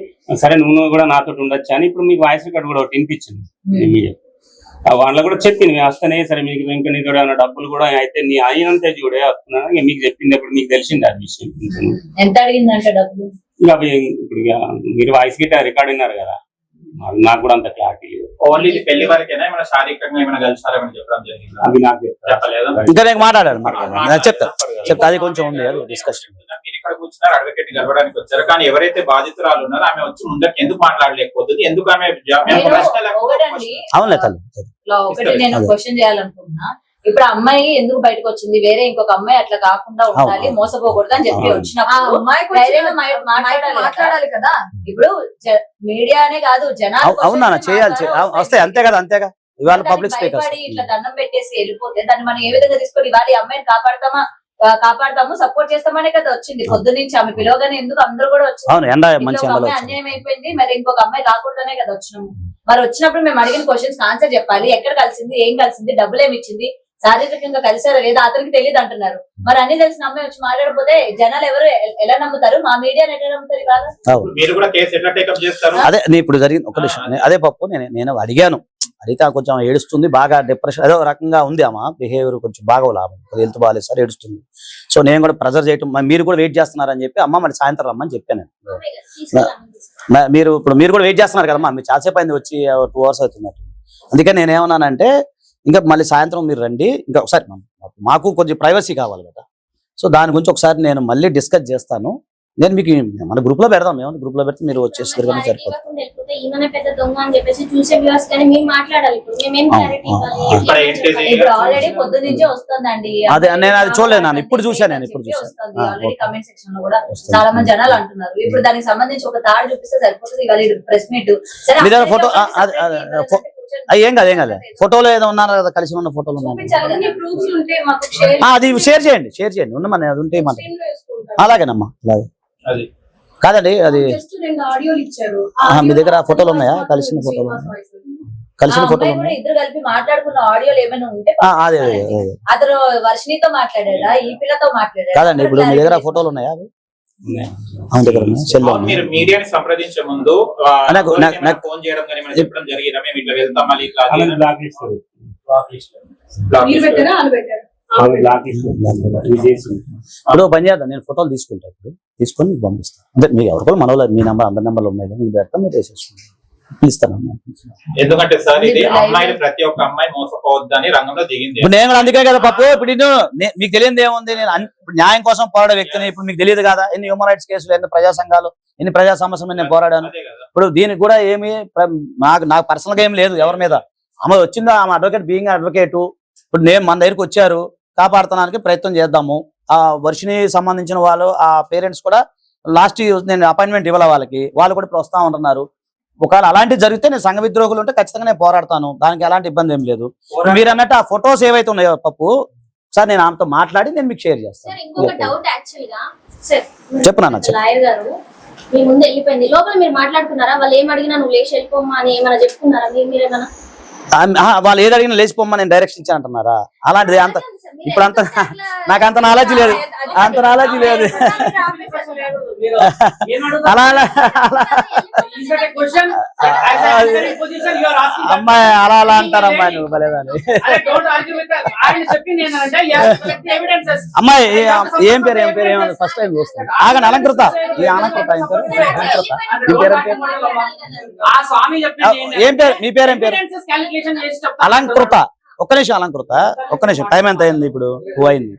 సరే నువ్వు కూడా నాతో ఉండొచ్చు అని ఇప్పుడు మీకు వాయిస్ రికార్డ్ కూడా ఒకటి వినిపించింది. వాళ్ళకు కూడా చెప్పింది మేము వస్తానే సరే మీకు ఇంకా నీకు ఏమైనా డబ్బులు కూడా అయితే నీ అయినంతే చూడే వస్తున్నాను. ఇక మీకు చెప్పింది ఇప్పుడు మీకు తెలిసింది ఆ విషయం. ఎంత అడిగిందంటే డబ్బులు? ఇక ఇప్పుడు ఇక మీరు వాయిస్ గిట్ట రికార్డ్ విన్నారు కదా. నాకు- నాకు కూడా అంత క్లారిటీ లేదు. ఓన్లీ ఇది పెళ్ళి వరకేనా? ఏమైనా శారీరకంగా ఏమైనా కలిసారేమైనా చెప్పడం జరిగిందా? అది నాకు చెప్తారా? చెప్పలేదా? ఇంకా నేను మాట్లాడాను చెప్తా. చెప్తా. అది కొంచెం ఉంది డిస్కషన్ కూర్చున్నారు అడ్వకేట్ కలవడానికి వచ్చారు. కానీ ఎవరైతే బాధితురాలు ఉన్నారో ఆమె వచ్చి ముందరికి ఎందుకు మాట్లాడలేకపోతుంది? ఎందుకు ఆమె ఇట్లా ఒకటి నేను. క్వశ్చన్ చేయాలనుకుంటున్నా. ఇప్పుడు ఆ అమ్మాయి ఎందుకు బయటకు వచ్చింది? వేరే ఇంకొక అమ్మాయి అట్లా కాకుండా ఉండాలి అవును. మోసపోకూడదు అని చెప్పి అవును. వచ్చినప్పుడు మా- మాట్లాడాలి కదా. మాట్లాడాలి కదా. ఇప్పుడు జ- మీడియానే కాదు జనాలు అవు- అవునా? చేయాలి వస్తాయి అంతే కదా అంతేగా ఇవాళ పబ్లిక్ ఇట్లా దండం పెట్టేసి వెళ్ళిపోతే దాన్ని మనం ఏ విధంగా తీసుకొని ఇవాళ అమ్మాయిని కాపాడతామా? కాపాడతాము సపోర్ట్ చేస్తామనే కదా వచ్చింది. పొద్దు నుంచి ఆమె పిలవగానే ఎందుకు అందరూ కూడా వచ్చింది. అన్యాయం అయిపోయింది మరి ఇంకొక అమ్మాయి కాకూడదనే కదా వచ్చినాము మరి వచ్చినప్పుడు మేము అడిగిన క్వశ్చన్స్ ఆన్సర్ చెప్పాలి. ఎక్కడ కలిసింది ఏం కలిసింది డబ్బులు ఏమి ఇచ్చింది శారీరకంగా కలిసారా లేదా అతనికి తెలియదు అంటున్నారు. మరి అన్ని తెలిసిన అమ్మాయి వచ్చి మాట్లాడకపోతే జనాలు ఎవరు ఎలా నమ్ముతారు? మా మీడియా ఎట్లా నమ్ముతారు ఇవాళ? అవును. మీరు కూడా కేసు ఎట్లా టేకప్ చేస్తారు? అదే నేను ఇప్పుడు జరిగింది ఒక నే- అదే పప్పు నేను నేను అడిగాను. అడిగితే కొంచెం ఏడుస్తుంది బాగా డిప్రెషన్ ఏదో రకంగా ఉంది ఆమె. బిహేవియర్ కొంచెం బాగోలే ఆమె. హెల్త్ బాగాలేదు సార్ ఏడుస్తుంది. సో నేను కూడా ప్రెజర్ చేయటం మరి కూడా వెయిట్ చేస్తున్నారని చెప్పి అమ్మ మరి సాయంత్రం రమ్మని చెప్పాను మీరు ఇప్పుడు మీరు కూడా వెయిట్ చేస్తున్నారు కదమ్మా. మీరు చాలాసేపు అయింది వచ్చి టూ అవర్స్ అవుతున్నట్టు. అందుకని నేను ఏమన్నానంటే ఇంకా మళ్ళీ సాయంత్రం మీరు రండి. ఇంకా ఒకసారి మాకు కొంచెం ప్రైవసీ కావాలి కదా. సో దాని గురించి ఒకసారి నేను మళ్ళీ డిస్కస్ చేస్తాను. నేను మీకు మన గ్రూప్లో పెడదాం. ఏమన్నా గ్రూప్లో పెడితే మీరు వచ్చేసి కానీ సరిపోతుంది మేము మేమేం అదే, నేను అది చూడలేదు నాన్న. ఇప్పుడు చూశాను నేను, ఇప్పుడు చూశాను. ఆ, ఆల్రెడీ ఓకే. కమెంట్ సెక్షన్లో కూడా వస్తుంది. చాలా మంది జనాలు అంటున్నారు. ఇప్పుడు దానికి సంబంధించి ఒక తాడు చూపిస్తే సరిపోతుంది ఇవాళ ప్రెస్ మీట్ సరే మీ దగ్గర అమ్మాయిలు ఫోటో- ఏం కాదు ఏం కాదు. ఫోటోలో ఏదో ఉన్నారు కదా కలిసి ఉన్న ఫోటోలు ఉన్నాయి చూపించాలి అన్ని కదా. ప్రూఫ్స్ ఉంటే మాకు షేర్ ఆ, అది షేర్ చేయండి షేర్ చేయండి. ఉన్నమని అది ఉంటే మన అలాగేనమ్మా అలాగే. అది. కాదండి అది మీ దగ్గర ఆ ఫోటోలు ఉన్నాయా? కలిసిన ఫోటోలు ఉన్నాయా? కలిసిన ఫోటోలు ఇద్దరు కలిపి మాట్లాడుకున్న ఆడియోలు ఏమైనా ఉంటే ఆ, అదే. అతను వర్షినితో మాట్లాడాడా? ఈ పిల్లతో మాట్లాడాడా? కాదండి ఇప్పుడు మీ దగ్గర ఫోటోలు ఉన్నాయా? ఆమె దగ్గర మీరు మీడియాని సంప్రదించే ముందు నాకు- ఫోన్ చేయడం కానీ మనం చెప్పడం జరిగిందా? మేము ఇట్లా వెళ్తాం మళ్ళీ ఇట్లా అది ఆమె అని black list black list black మీరు లిస్ట్. పెట్టారా? వాళ్ళు పెట్టారు. ఆమె బ్లాక్ లిస్ట్ ఇది చేసింది ఇప్పుడు పని చేద్దాం. నేను ఫోటోలు తీసుకుంటాను ఇప్పుడు. తీసుకొని పంపిస్తాను అంటే మీకు ఎవరికో మన వాళ్ళు మీ నెంబర్ అందరి నెంబర్లు ఉన్నాయి కదా, మీకు పెడతాం మీరు వేసేసుకోండి. ఇస్తాను ఎందుకంటే సార్ ఇది ఇది live- అమ్మాయిలు ప్రతి ఒక్క అమ్మాయి మోసపోవద్దని రంగంలో దిగింది. ఇప్పుడు నేను కూడా అందుకే కదా పప్పు. ఇప్పుడు నేను మీకు తెలియదు ఏముంది? నేను న్యాయం కోసం పోరాడే వ్యక్తిని ఇప్పుడు మీకు తెలియదు కదా? ఎన్ని హ్యూమన్ రైట్స్ కేసులు ఎన్ని ప్రజా సంఘాలు ఎన్ని ప్రజా సమస్యల నేను పోరాడాను? ఇప్పుడు దీనికి కూడా ఏమి నాకు నాకు పర్సనల్గా ఏం లేదు ఎవరి మీద. ఆమె వచ్చిందా? ఆమె అడ్వకేట్ బీయింగ్ అడ్వకేట్ ఇప్పుడు నేను మన దగ్గరికి వచ్చారు. కాపాడుతానికి ప్రయత్నం చేద్దాము. ఆ వర్షిని సంబంధించిన వాళ్ళు ఆ పేరెంట్స్ కూడా లాస్ట్ నేను అపాయింట్మెంట్ ఇవ్వాలి వాళ్ళకి? వాళ్ళు కూడా ఇప్పుడు వస్తా ఉంటున్నారు. ఒకవేళ అలాంటివి జరిగితే నేను సంఘ విద్రోహులు ఉంటే ఖచ్చితంగా నేను పోరాడతాను. దానికి ఎలాంటి ఇబ్బంది ఏం లేదు. మీరు అన్నట్టు ఆ ఫొటోస్ ఏవైతే ఉన్నాయో పప్పు సార్ నేను ఆమెతో మాట్లాడి నేను మీకు షేర్ చేస్తాను. సార్ ఇంకొక డౌట్ యాక్చువల్గా సార్ చెప్పు నాన్న, చెప్పు. లాయర్ గారు మీ ముందు వెళ్ళిపోయింది. లోపల మీరు మాట్లాడుకున్నారా? వాళ్ళు ఏం అడిగినా నువ్వు లేచి వెళ్ళిపోమ్మా అని ఏమైనా చెప్పుకున్నారా? మీరు మీరేమన్నా ఆ- ఆ, వాళ్ళు ఏది అడిగినా లేచిపోమ్మని నేను డైరెక్షన్ ఇచ్చాను అంటున్నారా అలాంటిది అంత ఇప్పుడు అంత నాకు అంత నాలెడ్జ్ లేదు. అంత నాలెడ్జ్ లేదు? అలా అమ్మాయి అలా అలా. అంటారు అమ్మాయి నువ్వు evidences. అమ్మాయి ఏ- పేరు ఏం పేరు ఏమో ఫస్ట్ టైం చూస్తాను ఆగండి అలంకృత. ఈ అలంకృత ఏం పేరు? అలంకృత. మీ పేరు ఏం పేరు? ఆ స్వామి చెప్పింది ఏంటంటే, ఏం పేరు? మీ పేరు ఏం పేరు. అలంకృత. ఒక్క నిమిషం అలంకృత ఒక్క నిమిషం. టైం ఎంత అయింది ఇప్పుడు? టూ అయింది.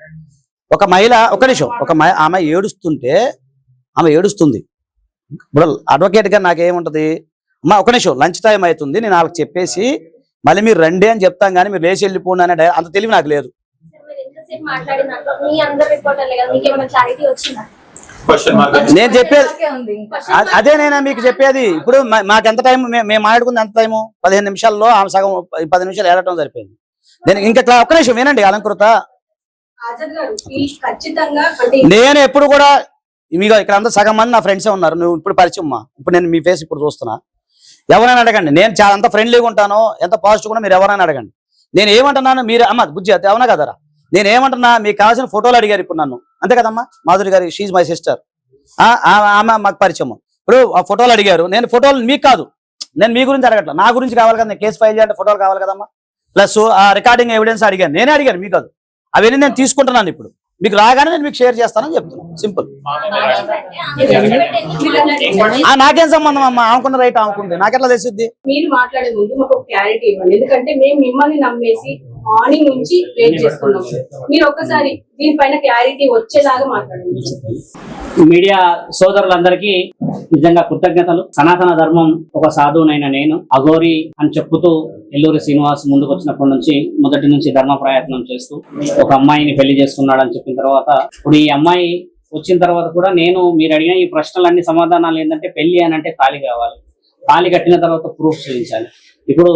ఒక మహిళ ఒక్క నిమిషం. ఒక ఆమె ఏడుస్తుంటే ఆమె ఏడుస్తుంది. ఇప్పుడు అడ్వకేట్గా నాకేముంటది? అమ్మా ఒక నిమిషం. లంచ్ టైం అవుతుంది నేను వాళ్ళకి చెప్పేసి మళ్ళీ మీరు రండి అని చెప్తాం కానీ మీరు లేచి వెళ్ళిపోండి అనే అంత తెలివి నాకు లేదు. నేను చెప్పేది అదే నేను మీకు చెప్పేది. ఇప్పుడు మా- మాకు ఎంత టైం మేము మాట్లాడుకుంది ఎంత టైము? పదిహేను నిమిషాల్లో ఆమె సగం పది నిమిషాలు ఏడటం సరిపోయింది. నేను ఇంకా ఒక్క నిమిషం వినండి అలంకృత. నేను ఎప్పుడు కూడా మీకు ఇక్కడ అంతా సగం మంది నా ఫ్రెండ్సే ఉన్నారు. నువ్వు ఇప్పుడు పరిచయం అమ్మా. ఇప్పుడు నేను మీ ఫేస్ ఇప్పుడు చూస్తున్నా. ఎవరైనా అడగండి. నేను చాలా ఎంత ఫ్రెండ్లీగా ఉంటానో ఎంత పాజిటివ్ కూడా మీరు ఎవరైనా అడగండి. నేను ఏమంటున్నాను మీరు అమ్మ బుజ్జి అది అవునా కదరా? నేను ఏమంటున్నా మీకు కావాల్సిన ఫోటోలు అడిగారు ఇప్పుడు నన్ను. అంతే కదమ్మా? మాధురి గారి షీజ్ మై సిస్టర్ ఆమె మాకు పరిచయం. ఇప్పుడు ఆ ఫోటోలు అడిగారు. నేను ఫోటోలు మీకు కాదు. నేను మీ గురించి అడగట్లా. నా గురించి కావాలి కదా నేను కేసు ఫైల్ చేయాలంటే ఫోటోలు కావాలి కదమ్మా. ప్లస్ ఆ రికార్డింగ్ ఎవిడెన్స్ అడిగాను. నేనే అడిగాను మీకు కాదు అవన్నీ నేను తీసుకుంటున్నాను ఇప్పుడు. మీకు రాగానే నేను మీకు షేర్ చేస్తానని చెప్తున్నాను సింపుల్ ఆ నాకేం సంబంధం అమ్మా? ఆమెకున్న రైట్ ఆమెకుంది. నాకెట్లా తెలిసిద్ది? మీరు మాట్లాడే ముందు క్లారిటీ ఇవ్వండి. ఎందుకంటే మేము మిమ్మల్ని నమ్మేసి మార్నింగ్ నుంచి వెయిట్ చేస్తున్నాం. మీరు ఒక్కసారి దీనిపైన క్లారిటీ వచ్చేలాగా మాట్లాడండి. మీడియా సోదరులందరికీ నిజంగా కృతజ్ఞతలు. సనాతన ధర్మం ఒక సాధువునైన నేను అఘోరి అని చెప్పుతూ ఎల్లూరి శ్రీనివాస్ ముందుకు వచ్చినప్పటి నుంచి మొదటి నుంచి ధర్మ ప్రయత్నం చేస్తూ ఒక అమ్మాయిని పెళ్ళి చేసుకున్నాడని చెప్పిన తర్వాత ఇప్పుడు ఈ అమ్మాయి వచ్చిన తర్వాత కూడా నేను మీరు అడిగిన ఈ ప్రశ్నలన్నీ సమాధానాలు ఏంటంటే పెళ్ళి అని అంటే తాళి కావాలి. తాళి కట్టిన తర్వాత ప్రూఫ్ చూపించాలి. ఇప్పుడు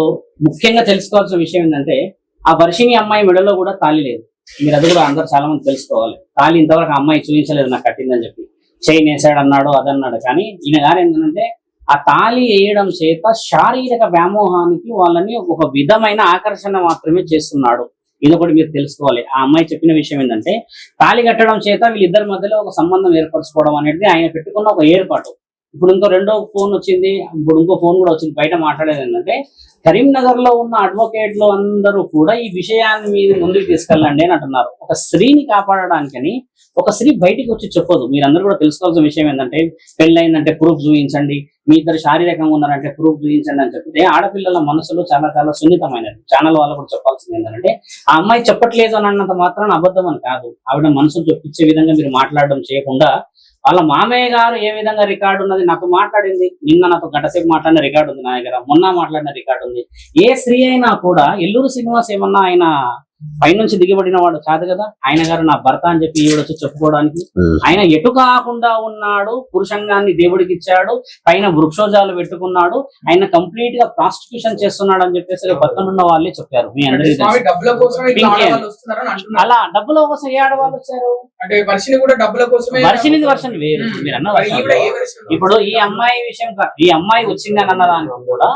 ముఖ్యంగా తెలుసుకోవాల్సిన విషయం ఏంటంటే ఆ వర్షిని అమ్మాయి మెడలో కూడా తాళి లేదు. మీరు అది కూడా అందరు చాలా మంది తెలుసుకోవాలి. తాళి ఇంతవరకు అమ్మాయి చూపించలేదు నాకు కట్టిందని చెప్పి. చైన్ వేసాడు అన్నాడు అదన్నాడు కానీ ఈయన గారు ఏంటంటే ఆ తాళి వేయడం చేత శారీరక వ్యామోహానికి వాళ్ళని ఒక విధమైన ఆకర్షణ మాత్రమే చేస్తున్నాడు. ఇది ఒకటి మీరు తెలుసుకోవాలి. ఆ అమ్మాయి చెప్పిన విషయం ఏంటంటే తాళి కట్టడం చేత వీళ్ళిద్దరి మధ్యలో ఒక సంబంధం ఏర్పరచుకోవడం అనేది ఆయన పెట్టుకున్న ఒక ఏర్పాటు. ఇప్పుడు ఇంకో రెండో ఫోన్ వచ్చింది ఇప్పుడు ఇంకో ఫోన్ కూడా వచ్చింది బయట మాట్లాడేది ఏంటంటే కరీంనగర్లో ఉన్న అడ్వకేట్లు అందరూ కూడా ఈ విషయాన్ని మీద ముందుకు తీసుకెళ్ళండి అని అంటున్నారు. ఒక స్త్రీని కాపాడడానికని ఒక స్త్రీ బయటికి వచ్చి చెప్పదు మీరందరూ కూడా తెలుసుకోవాల్సిన విషయం ఏంటంటే పెళ్ళైందంటే ప్రూఫ్ చూపించండి మీ ఇద్దరు శారీరకంగా ఉన్నారంటే ప్రూఫ్ చూపించండి అని చెప్తే ఆడపిల్లల మనసులో చాలా చాలా సున్నితమైనది. ఛానల్ వాళ్ళు కూడా చెప్పాల్సింది ఏంటంటే ఆ అమ్మాయి చెప్పట్లేదు అని అన్నంత మాత్రాన అబద్ధం అని కాదు. ఆవిడ మనసులు చెప్పించే విధంగా మీరు మాట్లాడడం చేయకుండా వాళ్ళ మామయ్య గారు ఏ విధంగా రికార్డు ఉన్నది నాతో మాట్లాడింది. నిన్న నాతో గంటసేపు మాట్లాడిన రికార్డు ఉంది నా దగ్గర మొన్న మాట్లాడిన రికార్డు ఉంది. ఏ స్త్రీ అయినా కూడా ఎల్లూరు శ్రీనివాస్ ఏమన్నా ఆయన పైనుంచి దిగబడిన వాడు కాదు కదా? ఆయన గారు నా భర్త అని చెప్పి ఈవిడ వచ్చి చెప్పుకోవడానికి. ఆయన ఎటు కాకుండా ఉన్నాడు పురుషంగాన్ని దేవుడికి ఇచ్చాడు పైన వృక్షోజాలు పెట్టుకున్నాడు ఆయన కంప్లీట్గా ప్రాస్టిట్యూషన్ చేస్తున్నాడు అని చెప్పేసి పక్కనున్న వాళ్ళే చెప్పారు. మీ అందరికీ అంటున్నారు. అలా డబ్బుల కోసం ఏ ఆడవాళ్ళు వచ్చారు? అంటే వర్షిని కూడా డబ్బుల కోసమే వర్షం ఇది వర్షం వేరు. మీరు అన్న? ఇప్పుడు ఈ అమ్మాయి విషయం కా- ఈ అమ్మాయి వచ్చింది అని అన్నదానికి కూడా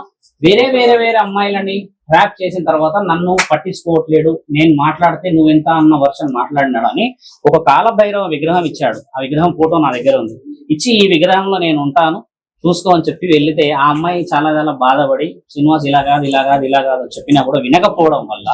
వేరే వేరే వేరే అమ్మాయిలని ట్రాప్ చేసిన తర్వాత నన్ను పట్టించుకోవట్లేడు నేను మాట్లాడితే నువ్వు ఎంత అన్న వర్షన్ మాట్లాడినాడు అని ఒక కాలభైరవ విగ్రహం ఇచ్చాడు. ఆ విగ్రహం ఫోటో నా దగ్గర ఉంది. ఇచ్చి ఈ విగ్రహంలో నేను ఉంటాను చూసుకో అని చెప్పి వెళ్తే ఆ అమ్మాయి చాలా చాలా బాధపడి శ్రీనివాస్ ఇలా కాదు ఇలా కాదు ఇలా కాదు అని చెప్పినా కూడా వినకపోవడం వల్ల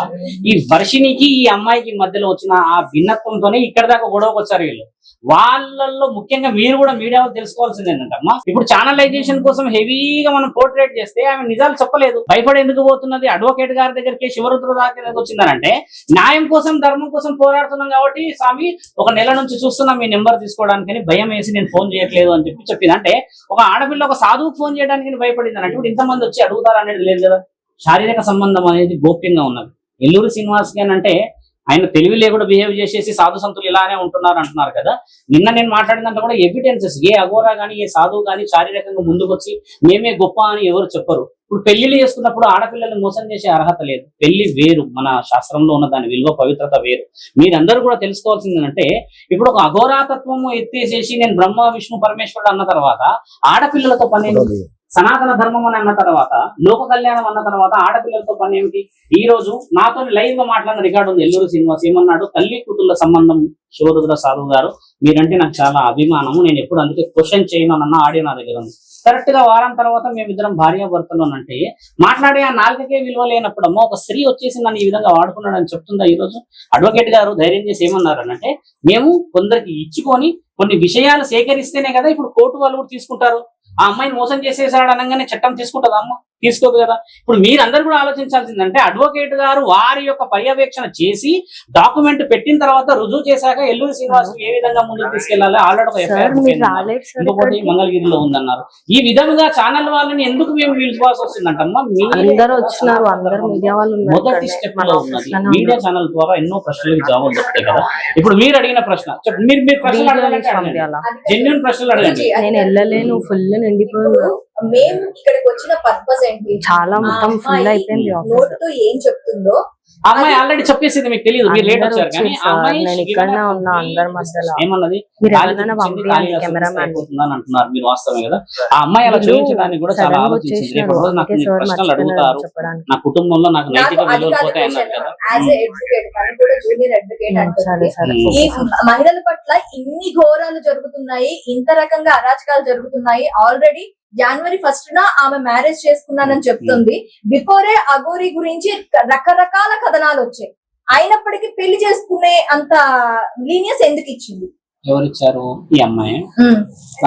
ఈ వర్షినికి ఈ అమ్మాయికి మధ్యలో వచ్చిన ఆ భిన్నత్వంతోనే ఇక్కడ దాకా గొడవకు వచ్చారు వీళ్ళు. వాళ్ళల్లో ముఖ్యంగా మీరు కూడా మీడియా తెలుసుకోవాల్సింది ఏంటంటమ్మా ఇప్పుడు ఛానలైజేషన్ కోసం హెవీగా మనం పోర్ట్రేట్ చేస్తే ఆమె నిజాలు చెప్పలేదు. భయపడి ఎందుకు పోతున్నది అడ్వకేట్ గారి దగ్గరికి శివరుద్ర దాకా వచ్చిందనంటే న్యాయం కోసం ధర్మం కోసం పోరాడుతున్నాం కాబట్టి స్వామి ఒక నెల నుంచి చూస్తున్నాం మీ నెంబర్ తీసుకోవడానికి భయం వేసి నేను ఫోన్ చేయట్లేదు అని చెప్పి చెప్పింది అంటే ఒక ఆడపిల్ల ఒక సాధువుకు ఫోన్ చేయడానికి భయపడింది అంటే ఇప్పుడు ఇంతమంది వచ్చి అడుగుతారు అనేది లేదు కదా. శారీరక సంబంధం అనేది గోప్యంగా ఉన్నది. ఎల్లూరు శ్రీనివాస్ గారు అంటే ఆయన తెలివి లేకుండా బిహేవ్ చేసేసి సాధు సంతులు ఇలానే ఉంటున్నారు అంటున్నారు కదా. నిన్న నేను మాట్లాడినంత కూడా ఎవిడెన్సెస్ ఏ అఘోరా కానీ ఏ సాధువు కానీ శారీరకంగా ముందుకు వచ్చి మేమే గొప్ప అని ఎవరు చెప్పరు. ఇప్పుడు పెళ్ళిళ్ళు చేసుకున్నప్పుడు ఆడపిల్లల్ని మోసం చేసే అర్హత లేదు. పెళ్ళి వేరు మన శాస్త్రంలో ఉన్న దాని విలువ పవిత్రత వేరు. మీరందరూ కూడా తెలుసుకోవాల్సింది ఏంటంటే ఇప్పుడు ఒక అఘోరాతత్వము ఎత్తేసేసి నేను బ్రహ్మ విష్ణు పరమేశ్వరుడు అన్న తర్వాత ఆడపిల్లలతో పని? సనాతన ధర్మం అని అన్న తర్వాత లోక కళ్యాణం అన్న తర్వాత ఆడపిల్లలతో పని ఏమిటి? ఈ రోజు నాతో లైవ్గా మాట్లాడిన రికార్డు ఉంది. ఎల్లూరు శ్రీనివాస్ ఏమన్నాడు? తల్లి కూతుళ్ళ సంబంధం శివరుద్ర సాధువు గారు మీరంటే నాకు చాలా అభిమానము. నేను ఎప్పుడు అందుకే క్వశ్చన్ చేయను అన్న ఆడియో నా దగ్గర ఉంది. కరెక్ట్గా వారం తర్వాత మేమిద్దరం భార్యాభర్తలోనంటే మాట్లాడే ఆ నాలుగకే విలువ లేనప్పుడు అమ్మ ఒక స్త్రీ వచ్చేసి నన్ను ఈ విధంగా వాడుకున్నాడని చెప్తుందా ఈ రోజు అడ్వకేట్ గారు ధైర్యం చేసి ఏమన్నారు అంటే మేము కొందరికి ఇచ్చుకొని కొన్ని విషయాలు సేకరిస్తేనే కదా ఇప్పుడు కోర్టు వాళ్ళు కూడా తీసుకుంటారు. ఆ అమ్మాయిని మోసం చేసేసాడు అనగానే చట్టం తీసుకుంటుందా అమ్మ? తీసుకోదు కదా. ఇప్పుడు మీరందరూ కూడా ఆలోచించాల్సిందంటే అడ్వకేట్ గారు వారి యొక్క పర్యవేక్షణ చేసి డాక్యుమెంట్ పెట్టిన తర్వాత రుజువు చేశాక ఎల్లూరు శ్రీనివాస్ ఏ విధంగా ముందుకు తీసుకెళ్ళాలి? ఆల్రెడీ ఒక. ఇంకొకటి మంగళగిరిలో ఉందన్నారు. ఈ విధంగా ఛానల్ వాళ్ళని ఎందుకు మేము పిలుచుకోవాల్సి వస్తుందంటమ్మా? మొదటి. స్టెప్లో ఉన్నది. మీడియా. ఛానల్ ద్వారా ఎన్నో ప్రశ్నలకు జవాబులు దొరుకుతాయి కదా. ఇప్పుడు మీరు అడిగిన ప్రశ్న మీరు మీరు ప్రశ్నలు అడగాలంటే అడగండి? జెన్యున్ ప్రశ్నలు అడగండి. నేను వెళ్ళలేను ఫుల్ నిండిపోయింది మేము ఇక్కడికి వచ్చిన పర్పస్ ఏంటి? చాలా మొత్తం ఫుల్ అయిపోయింది ఆఫీస్ నోటితో ఏం చెప్తుందో అమ్మాయి ఆల్రెడీ చెప్పేసింది మీకు తెలియదు మీరు లేట్ వచ్చారు. కానీ అమ్మాయి నేను ఇక్కడనే up ఉన్నా అందరి మధ్యలో. ఏమన్నది? కెమెరామ్యాన్. అంటున్నారు మీరు వాస్తవమే కదా? ఆ అమ్మాయి అలా చూపించడానికి కూడా చాలా ఆలోచించింది. రేపు రోజు నాకు ప్రశ్నలు అడుగుతారు. నా కుటుంబంలో నాకు నైతిక విలువలు కాదు పోతాయి అన్నారు కదా మహిళల పట్ల ఇన్ని ఘోరాలు జరుగుతున్నాయి ఇంత రకంగా అరాచకాలు జరుగుతున్నాయి ఆల్రెడీ జనవరి ఫస్ట్ న ఆమె మ్యారేజ్ చేసుకున్నానని చెప్తుంది. బిఫోరే అగోరి గురించి రకరకాల కథనాలు వచ్చాయి. అయినప్పటికీ పెళ్ళి చేసుకునే అంత లీనియస్ ఎందుకు ఇచ్చింది? ఎవరు ఇచ్చారు ఈ అమ్మాయి.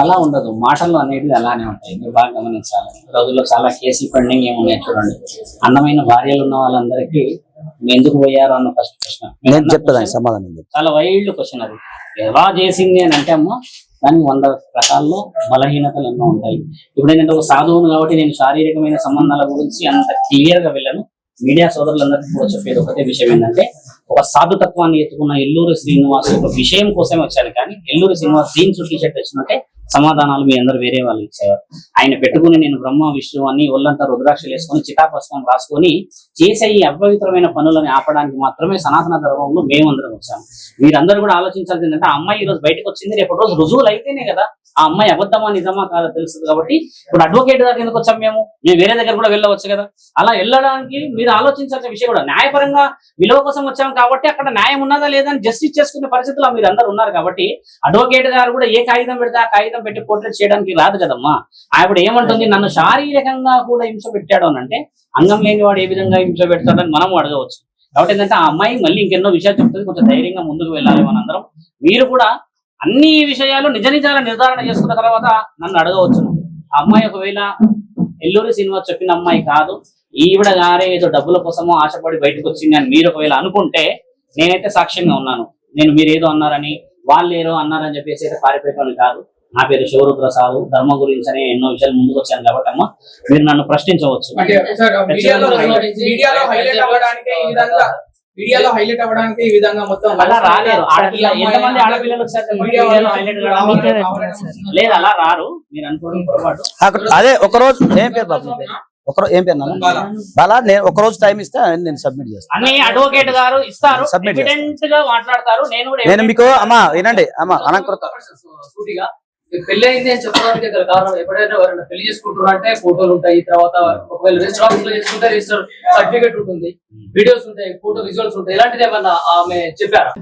అలా ఉండదు. మాటలు అనేది అలానే ఉంటాయి. మీరు బాగా గమనించాలి. రోజుల్లో చాలా కేసులు పెండింగ్ ఏమున్నాయి చూడండి. అందమైన భార్యలు ఉన్న వాళ్ళందరికీ "మీరు ఎందుకు పోయారు అన్న ఫస్ట్ ప్రశ్న. నేను చెప్తాను సమాధానం. చాలా వైల్డ్ క్వశ్చన్ అది. ఎలా చేసింది అని అంటే అమ్మ కానీ వంద రకాల్లో బలహీనతలు ఎన్నో ఉంటాయి. ఇప్పుడు ఏంటంటే ఒక సాధువును కాబట్టి నేను శారీరకమైన సంబంధాల గురించి అంత క్లియర్గా వెళ్ళను. మీడియా సోదరులందరికీ కూడా చెప్పేది ఒకటే విషయం ఏంటంటే ఒక సాధుతత్వాన్ని ఎత్తుకున్న ఎల్లూరు శ్రీనివాస్ ఒక విషయం కోసమే వచ్చాను కానీ ఎల్లూరు శ్రీనివాస్ దీని చుట్టూ చెట్టు వచ్చినట్టే సమాధానాలు మీ అందరు వేరే వాళ్ళు ఇచ్చేవారు. ఆయన పెట్టుకుని నేను బ్రహ్మ విష్ణు అని ఒళ్ళంతా రుద్రాక్షలు వేసుకొని చితాభస్మం రాసుకొని చేసే ఈ అపవిత్రమైన పనులను ఆపడానికి మాత్రమే సనాతన ధర్మంలో మేమందరం వచ్చాము మీరందరూ కూడా ఆలోచించాల్సింది ఏంటంటే ఆ అమ్మాయి ఈ రోజు బయటకు వచ్చింది రేపటి రోజు రుజువులు అయితేనే కదా. ఆ అమ్మాయి అబద్ధమా నిజమా కాదో తెలుస్తుంది కాబట్టి ఇప్పుడు అడ్వకేట్ దగ్గర ఎందుకు వచ్చాం మేము? మేము వేరే దగ్గర కూడా వెళ్ళవచ్చు కదా? అలా వెళ్ళడానికి మీరు ఆలోచించాల్సిన విషయం కూడా న్యాయపరంగా విలువ కోసం వచ్చాం కాబట్టి అక్కడ న్యాయం ఉన్నదా లేదా అని జస్టిస్ చేసుకునే పరిస్థితిలో మీరు అందరు ఉన్నారు కాబట్టి అడ్వకేట్ గారు కూడా ఏ కాగితం పెడితే ఆ కాగితం పెట్టి పోర్ట్రేట్ చేయడానికి రాదు కదమ్మా. ఆవిడ ఏమంటుంది? నన్ను శారీరకంగా కూడా హింస పెట్టాడు అని అంటే అంగం లేని వాడు ఏ విధంగా హింస పెడతాడని మనం అడగవచ్చు. కాబట్టి ఏంటంటే ఆ అమ్మాయి మళ్ళీ ఇంకెన్నో విషయాలు చెప్తుంది. కొంచెం ధైర్యంగా ముందుకు వెళ్ళాలి మనందరం. మీరు కూడా అన్ని విషయాలు నిజ నిజాల నిర్ధారణ చేసుకున్న తర్వాత నన్ను అడగవచ్చు. ఆ అమ్మాయి ఒకవేళ ఎల్లూరి శ్రీనివాస్ చెప్పిన అమ్మాయి కాదు ఈవిడ గారే ఏదో డబ్బుల కోసమో ఆశపడి బయటకు వచ్చింది అని మీరు ఒకవేళ అనుకుంటే నేనైతే సాక్ష్యంగా ఉన్నాను. నేను మీరు ఏదో అన్నారని వాళ్ళు ఏదో అన్నారని చెప్పేసి అయితే పారిపోయేటోని కాదు. నా పేరు శివరుద్రసాదు ధర్మ గురించి అని ఎన్నో విషయాలు ముందుకు వచ్చాను కాబట్టి అమ్మ మీరు నన్ను ప్రశ్నించవచ్చు. మీడియాలో హైలైట్ అవ్వడానికి ఈ విధంగా మొత్తం అలా ఆడపిల్ల ఎంతమంది ఆడపిల్లలు లేదు అలా రారు. మీరు అనుకోవడం పొరపాటు. అదే ఒక రోజు ఏం పేరు బాబు నీ పేరు? ఒక రో- ఏం పేరు బాలా. నేను ఒక రోజు టైం ఇస్తే నేను సబ్మిట్ చేస్తాను. అన్ని అడ్వకేట్ గారు ఇస్తారు. గా మాట్లాడతారు. నేను కూడా నేను మీకు అమ్మా వినండి. అమ్మా అనంకృత పెళ్ళి అయింది అని చెప్పడానికి గల కారణం ఎప్పుడైనా ఎవరైనా పెళ్ళి చేసుకుంటున్నా అంటే ఫోటోలు ఉంటాయి తర్వాత ఒకవేళ రిజిస్టర్ ఆఫీస్లో చేసుకుంటే రిజిస్టర్ సర్టిఫికేట్ ఉంటుంది వీడియోస్ ఉంటాయి ఫోటో విజువల్స్ ఉంటాయి ఇలాంటిది ఏమన్నా ఆమె చెప్పారా?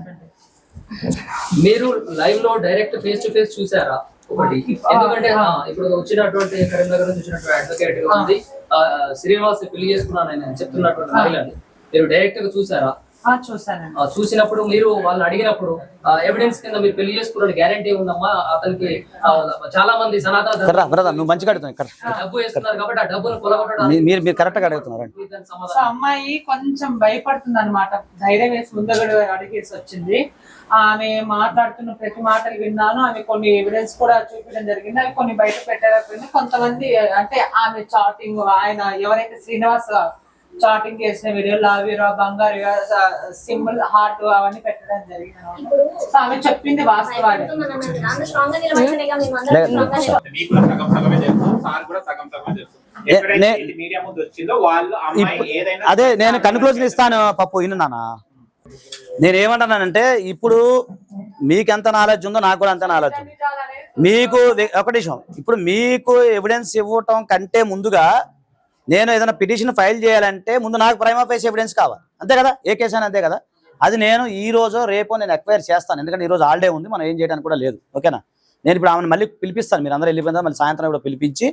మీరు లైవ్లో డైరెక్ట్ ఫేస్ టు ఫేస్ చూసారా ఒకటి? ఎందుకంటే ఇప్పుడు వచ్చినటువంటి కరీంనగర్ నుంచి వచ్చినటువంటి అడ్వకేట్ ఉంది. శ్రీనివాస్ పెళ్ళి చేసుకున్నాను ఆయన చెప్తున్నటువంటి మహిళని మీరు డైరెక్ట్గా చూసారా? చూసినప్పుడు మీరు వాళ్ళని అడిగినప్పుడు ఎవిడెన్స్ కింద మీరు పెళ్ళి చేసుకున్న గ్యారంటీ ఉందమ్మా అతనికి చాలా మంది సనాతన నువ్వు మంచిగా డబ్బు వేస్తున్నారు కాబట్టి ఆ డబ్బును కొలగొట్టడానికి మీరు మీరు కరెక్ట్గా అడుగుతున్నారు అమ్మాయి కొంచెం భయపడుతుంది అనమాట ధైర్యం వేసి ముందగడు అడిగేసి వచ్చింది. ఆమె మాట్లాడుతున్న ప్రతి మాటలు విన్నాను. ఆమె కొన్ని ఎవిడెన్స్ కూడా చూపించడం జరిగింది. అవి కొన్ని బయట పెట్టలేకపోయింది కొంతమంది అంటే ఆమె చాటింగ్ ఆయన ఎవరైతే శ్రీనివాస్ చాటింగ్ చేసిన వీడియోలు లావీరా బంగారు సింబల్ హార్ట్ అవన్నీ పెట్టడం జరిగింది ఆమె చెప్పింది వాస్తవాలు. అదే నేను కన్క్లూజన్ ఇస్తాను పప్పు. విను నాన్న. నేను ఏమంటున్నానంటే ఇప్పుడు మీకు ఎంత నాలెడ్జ్ ఉందో నాకు కూడా అంత నాలెడ్జ్ ఉంది. మీకు వె- ఒక నిమిషం. ఇప్పుడు మీకు ఎవిడెన్స్ ఇవ్వటం కంటే ముందుగా నేను ఏదైనా పిటిషన్ ఫైల్ చేయాలంటే ముందు నాకు ప్రైమ్ ఆఫ్ ఎవిడెన్స్ కావాలి. అంతే కదా? ఏ కేసు అయినా అంతే కదా? అది నేను ఈ రోజు రేపు నేను ఎక్వైర్ చేస్తాను. ఎందుకంటే ఈ రోజు హాలిడే ఉంది మనం ఏం చేయడానికి కూడా లేదు. ఓకేనా నేను ఇప్పుడు ఆమెను మళ్ళీ పిలిపిస్తాను. మీరు అందరూ వెళ్ళిపోయిన మళ్ళీ సాయంత్రం కూడా పిలిపించి